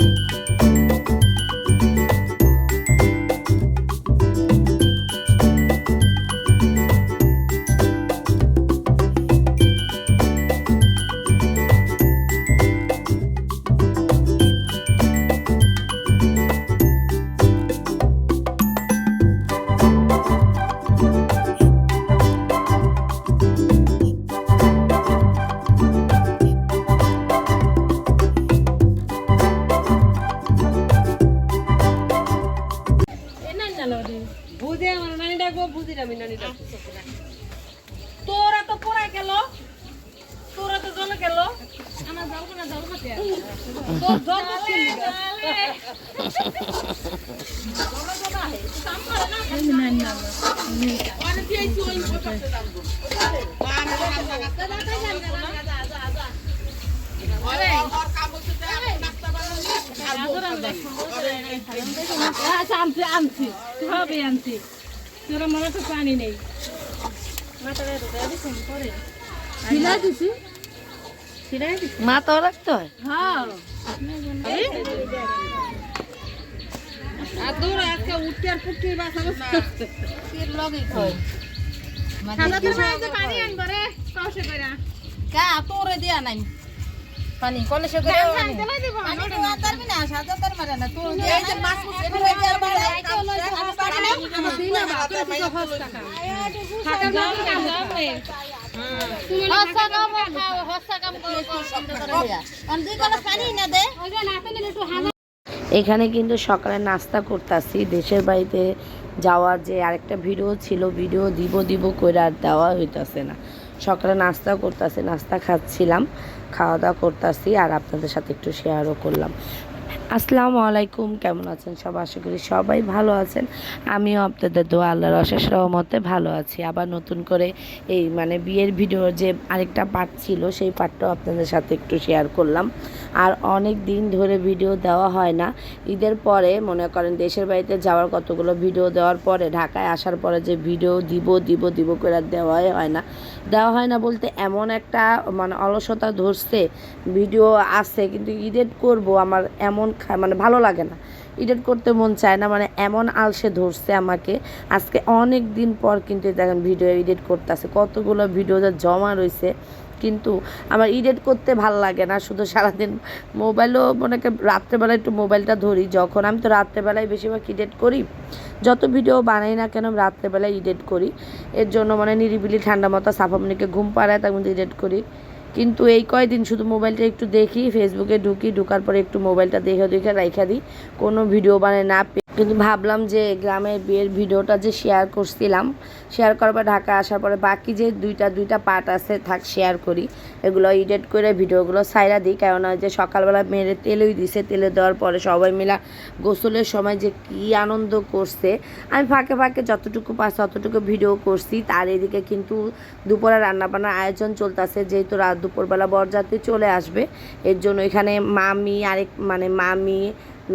you. আনছি আনছি সবই আনছি তোরা মনে তো পানি নেই ছিলাই দিছি মা তো রাখতে হয়? হ্যাঁ। আর দূর আজকে উঠতে আর পুটকি বাসা বসে কা তোরে দিয়া নাই। পানি কলেজে করে পানি তো না। তারবি না সাজা তার মারে না তুই এই যে মাছ মুছ এর মধ্যে আর মারে আমি পারে না আমি দিই না বাবা তো কিছু হস টাকা। এগুলো এই যে আমার হস্তা কাম হস্তা কাম করে আর দুই কলা পানি না দে। এখানে কিন্তু সকালে নাস্তা করতেছি। দেশের বাড়িতে যাওয়ার যে আরেকটা ভিডিও ছিল, ভিডিও দিব দিব করে আর দেওয়া হইতেছে না। সকালে নাস্তা করতেছি, নাস্তা খাচ্ছিলাম, খাওয়া দাওয়া করতেছি আর আপনাদের সাথে একটু শেয়ারও করলাম। আসসালামু আলাইকুম, কেমন আছেন সব? আশা করি সবাই ভালো আছেন। আমিও আপনাদের দোয়া, আল্লাহর অশেষ রহমতে ভালো আছি। আবার নতুন করে এই মানে বিয়ের ভিডিওর যে আরেকটা পার্ট ছিল, সেই পার্টটাও আপনাদের সাথে একটু শেয়ার করলাম। আর অনেক দিন ধরে ভিডিও দেওয়া হয় না। ঈদের পরে মনে করেন দেশের বাড়িতে যাওয়ার কতগুলো ভিডিও দেওয়ার পরে, ঢাকায় আসার পরে যে ভিডিও দিব দিব দিব করে দেওয়াই হয় না। দেওয়া হয় না বলতে এমন একটা মানে অলসতা ধরছে ভিডিও আছে, কিন্তু ঈদের করব, আমার এমন মানে ভালো লাগে না। এডিট করতে মন চায় না মানে এমন আলসে ধরছে আমাকে। আজকে অনেক দিন পর কিন্তু দেখেন ভিডিও এডিট করতেছে। কতগুলো ভিডিও জমা রয়েছে কিন্তু আমার এডিট করতে ভালো লাগে না, শুধু সারাদিন মোবাইলও মনে রাত্রেবেলা একটু মোবাইলটা ধরি। যখন আমি তো রাত্রেবেলায় বেশিরভাগ এডিট করি। যত ভিডিও বানাই না কেন রাত্রেবেলায় এডিট করি। এর জন্য মানে নিরিবিলি ঠান্ডা মতো সাফামনিকে ঘুম পাড়ায় তার মধ্যে এডিট করি। কিন্তু এই কয়দিন শুধু মোবাইলটা একটু দেখি ফেসবুকে ঢুকি, ঢুকার পরে একটু মোবাইলটা দেখে দেখে রাইখা দিই। কোনো ভিডিও বানায় না কিন্তু ভাবলাম যে গ্রামের বিয়ের ভিডিওটা যে শেয়ার করছিলাম শেয়ার করার পর ঢাকা আসার পরে বাকি যে দুইটা দুইটা পার্ট আছে, থাক শেয়ার করি। এগুলো এডিট করে ভিডিওগুলো সাইরা দিই কেননা যে সকালবেলা মেরে তেলই দিছে, তেলে দেওয়ার পরে সবাই মিলা গোসলের সময় যে কী আনন্দ করছে। আমি ফাঁকে ফাঁকে যতটুকু পারছি ততটুকু ভিডিও করছি, তার এদিকে কিন্তু দুপুরে রান্নাবান্নার আয়োজন চলতেছে, যেহেতু রাত দুপুরবেলা বরযাত্রী চলে আসবে, এর জন্য এখানে মামি আরেক মানে মামি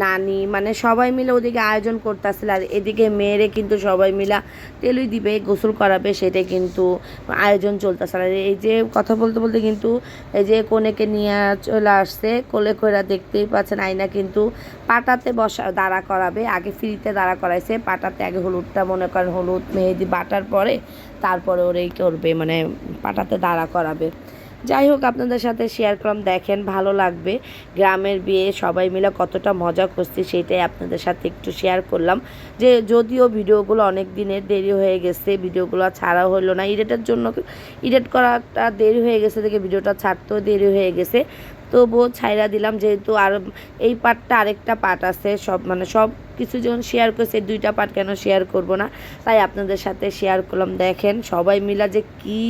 নানি মানে সবাই মিলে ওদিকে আয়োজন করতেছিল আর এদিকে মেয়েরে কিন্তু সবাই মিলা তেলই দিবে, গোসল করাবে, সেটা কিন্তু আয়োজন চলতেছে আর এই যে কথা বলতে বলতে কিন্তু এই যে কনেকে নিয়ে চলে আসছে, কোলে কইরা দেখতেই পাচ্ছেন আয়না কিন্তু পাটাতে বসা, দাঁড়া করাবে, আগে ফ্রিতে দাঁড়া করাইছে, পাটাতে আগে হলুদটা মনে করেন হলুদ, মেহেদি বাটার পরে তারপরে ওরেই করবে মানে পাটাতে দাঁড়া করাবে। যাই হোক, আপনাদের সাথে শেয়ার করলাম। দেখেন, ভালো লাগবে। গ্রামের বিয়ে, সবাই মিলে কতটা মজা করছি, সেটাই আপনাদের সাথে একটু শেয়ার করলাম। যে, যদিও ভিডিওগুলো অনেক দিনের দেরি হয়ে গেছে, ভিডিওগুলো ছাড়া হলো না। এডিটের জন্য এডিট করাটা দেরি হয়ে গেছে দেখে ভিডিওটা ছাড়তেও দেরি হয়ে গেছে। তবুও ছাইরা দিলাম, যেহেতু আর এই পার্টটা আরেকটা পার্ট আছে, সব মানে সব কিছু যখন শেয়ার করছে দুইটা পার্ট কেন শেয়ার করব না? তাই আপনাদের সাথে শেয়ার করলাম, দেখেন সবাই মিলা যে কি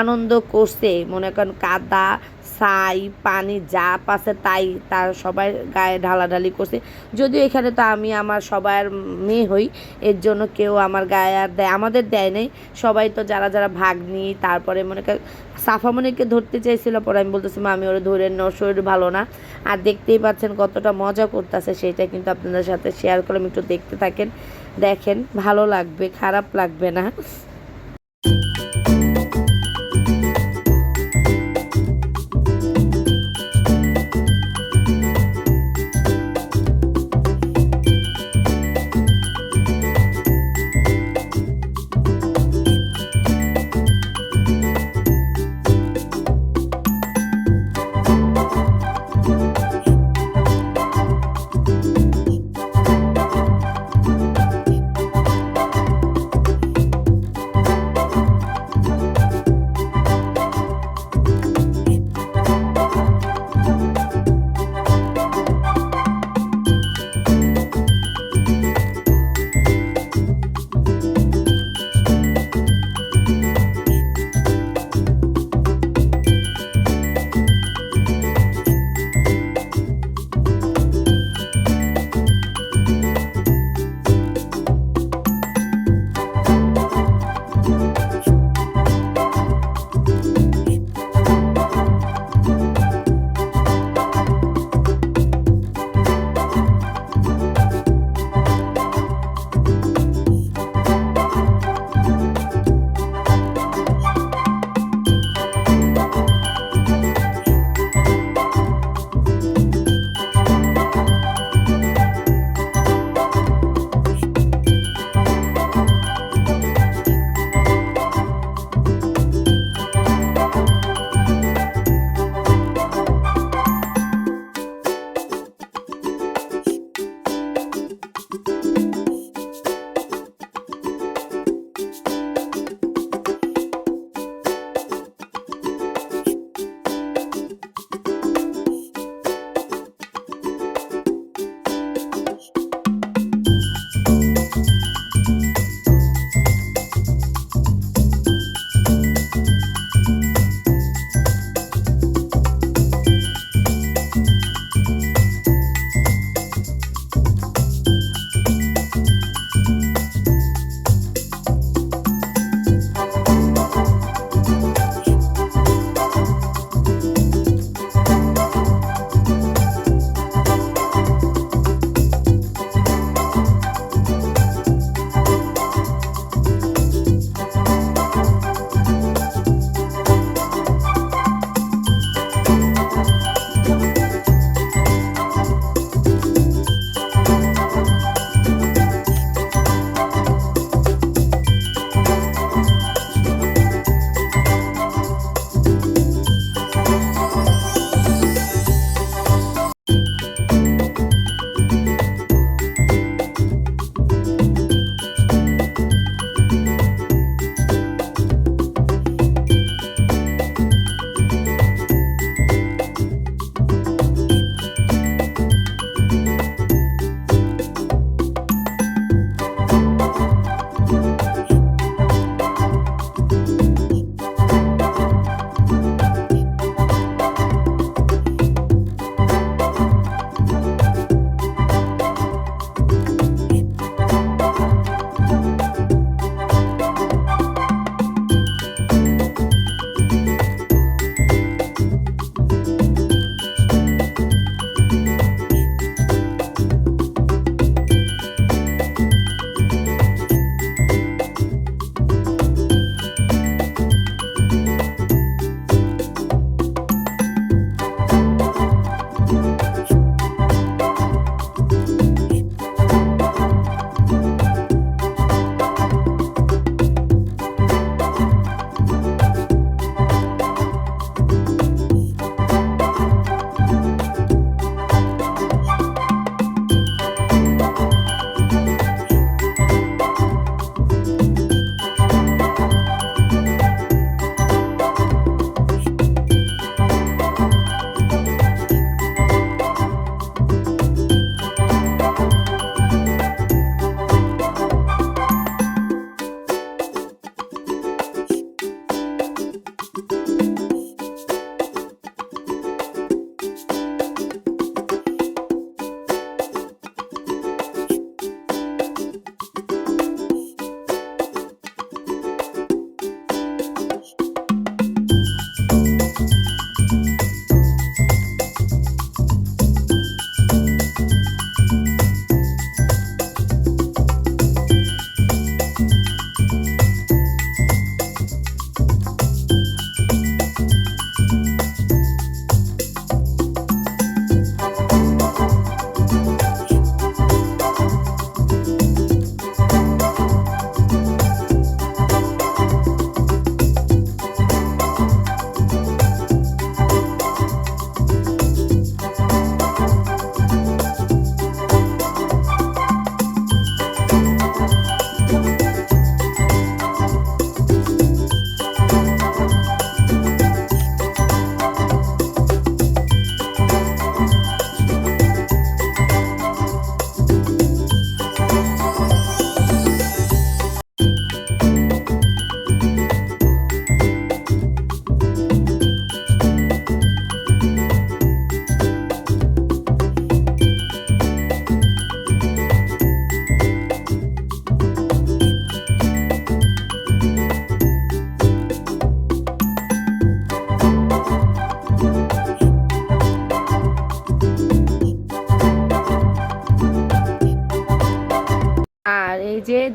আনন্দ করছে। মনে করেন কাদা, ছাই, পানি যা পাশে তাই তার সবাই গায়ে ঢালাঢালি করছে। যদিও এখানে তো আমি আমার সবার মেয়ে হই, এর জন্য কেউ আমার গায়ে আর দেয়, আমাদের দেয় নেই। সবাই তো যারা যারা ভাগ নিই তারপরে মনে করেন সাফামণিকে ধরতে চাইছিল, পরে আমি বলতেছি, মা, আমি ওরা ধরে নেওয়ার শরীর ভালো না। আর দেখতেই পাচ্ছেন কতটা মজা করতেছে সেটা কিন্তু আপনাদের সাথে শেয়ার করলাম, একটু দেখতে থাকেন, দেখেন, ভালো লাগবে, খারাপ লাগবে না।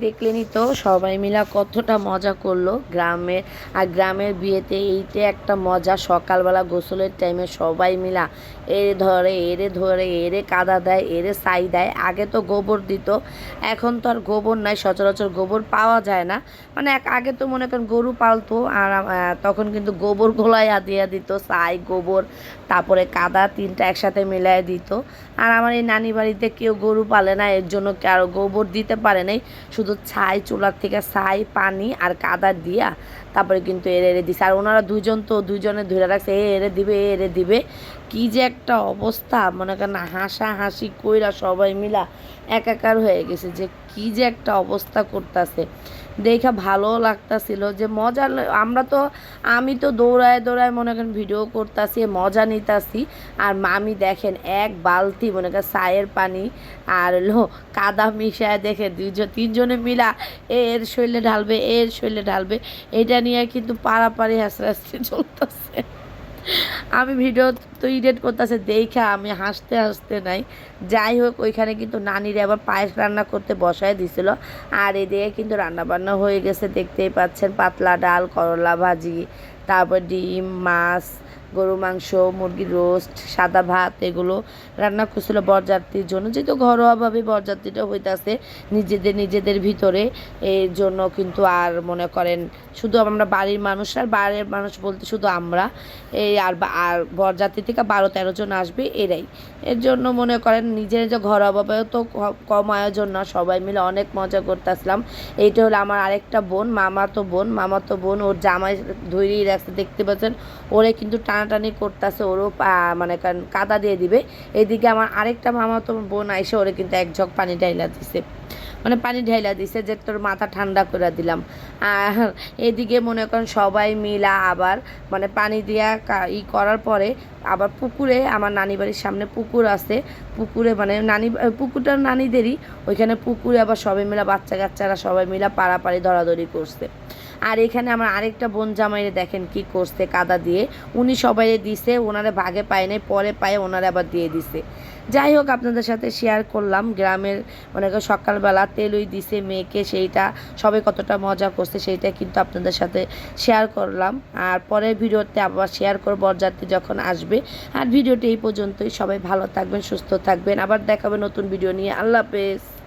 যে দেখলেনই তো, সবাই মিলা কতটা মজা করল। গ্রামের আর গ্রামের বিয়েতে এইটা একটা মজা, সকালবেলা গোসলের টাইমে সবাই মিলা এরে ধরে এরে ধরে, এরে কাদা দেয়, এরে ছাই দেয়। আগে তো গোবর দিত, এখন তো আর গোবর নাই, সচরাচর গোবর পাওয়া যায় না। মানে এক- আগে তো মনে করেন গরু পালতো, আর তখন কিন্তু গোবর গোলায় দিয়া দিত ছাই গোবর, তারপরে কাদা তিনটা একসাথে মিলায় দিত। আর আমার এই নানি বাড়িতে কেউ গরু পালে না, এর জন্য কারও গোবর দিতে পারে নাই? শুধু ছাই, চুলার থেকে ছাই, পানি আর কাদা দিয়া তারপরে কিন্তু এরে এড়ে দিছে। আর ওনারা দুজন তো দুজনে ধরে রাখছে, এ এড়ে দিবে, এ এড়ে দিবে। কি যে একটা অবস্থা, মনে করেন হাসা হাসি কইরা সবাই মিলা একাকার হয়ে গেছে যে কি যে একটা অবস্থা করতেছে। দেখা ভালো লাগতাছিল, যে মজা আমরা তো, আমি তো দৌড়ায় দৌড়ায় মনে করেন ভিডিও করতাছি, মজা নিতাছি, আর মামি দেখেন এক বালতি মনে করেন চায়ের পানি আর লো কাদা মিশায় দেখে দুইজন, তিনজনে মিলা এর শৈলে ঢালবে, এর শৈলে ঢালবে, এটা নিয়ে কিন্তু পাড়াপাড়ি হাসতে হাসতে চলতেছে। আমি ভিডিও তো ইরেট করতেছে, দেখা আমি হাসতে হাসতে নাই। যাই হোক, ওইখানে কিন্তু নানিরা আবার পায়েস রান্না করতে বসায় দিছিল। আর এদিকে কিন্তু রান্নাবান্না হয়ে গেছে, দেখতেই পাচ্ছেন, পাতলা ডাল, করলা ভাজি, তারপর ডিম, মাছ গরু, মাংস, মুরগির রোস্ট, সাদা ভাত এগুলো রান্না করছিল বরযাত্রীর জন্য। যেহেতু ঘরোয়াভাবে বরযাত্রীটা হইতাছে নিজেদের নিজেদের ভিতরে এর জন্য কিন্তু আর মনে করেন শুধু আমরা বাড়ির মানুষ, আর বাইরের মানুষ বলতে শুধু আমরা। এই আর আর বরযাত্রী থেকে বারো তেরো জন আসবে এরাই। এর জন্য মনে করেন নিজের যে ঘরোয়াভাবেও তো কম আয়োজন না, সবাই মিলে অনেক মজা করতেছিলাম। এইটা হলো আমার আরেকটা বোন মামা তো বোন। মামা তো বোন, ওর জামাই ধৈর্যই রাখছে দেখতে পাচ্ছেন, ওরে কিন্তু টানাটানি করতেছে, ওরও মানে কাদা দিয়ে দিবে। এদিকে আমার আরেকটা মামা তো বোন আইসে, ওরে কিন্তু এক ঝক পানি ঢাইলা দিছে। মানে পানি ঢাইলা দিছে যে তোর মাথা ঠান্ডা করে দিলাম। আর এদিকে মনে করেন সবাই মিলা আবার মানে পানি দিয়া ই করার পরে আবার পুকুরে, আমার নানি বাড়ির সামনে পুকুর আছে। পুকুরে মানে নানি পুকুরটা নানিদেরই, ওইখানে পুকুরে আবার সবাই মিলা বাচ্চা কাচ্চারা সবাই মিলা পাড়াপাড়ি ধরাধরি করছে। আর এখানে আমার আরেকটা বোন জামাইরে দেখেন কি করছে কাদা দিয়ে। উনি সবাইরে দিছে, ওনারা ভাগে পায় নাই, পরে পায়ে ওনারা আবার দিয়ে দিছে। যাই হোক, আপনাদের সাথে শেয়ার করলাম, গ্রামের মনে করো সকালবেলা তেলই দিছে মেয়েকে, সেইটা সবাই কতটা মজা করছে, সেইটা কিন্তু আপনাদের সাথে শেয়ার করলাম। আর পরের ভিডিওতে আবার শেয়ার করব বরযাত্রী যখন আসবে। আর ভিডিওটি এই পর্যন্তই, সবাই ভালো থাকবেন, সুস্থ থাকবেন। আবার দেখাবে নতুন ভিডিও নিয়ে। আল্লাহ হাফেজ।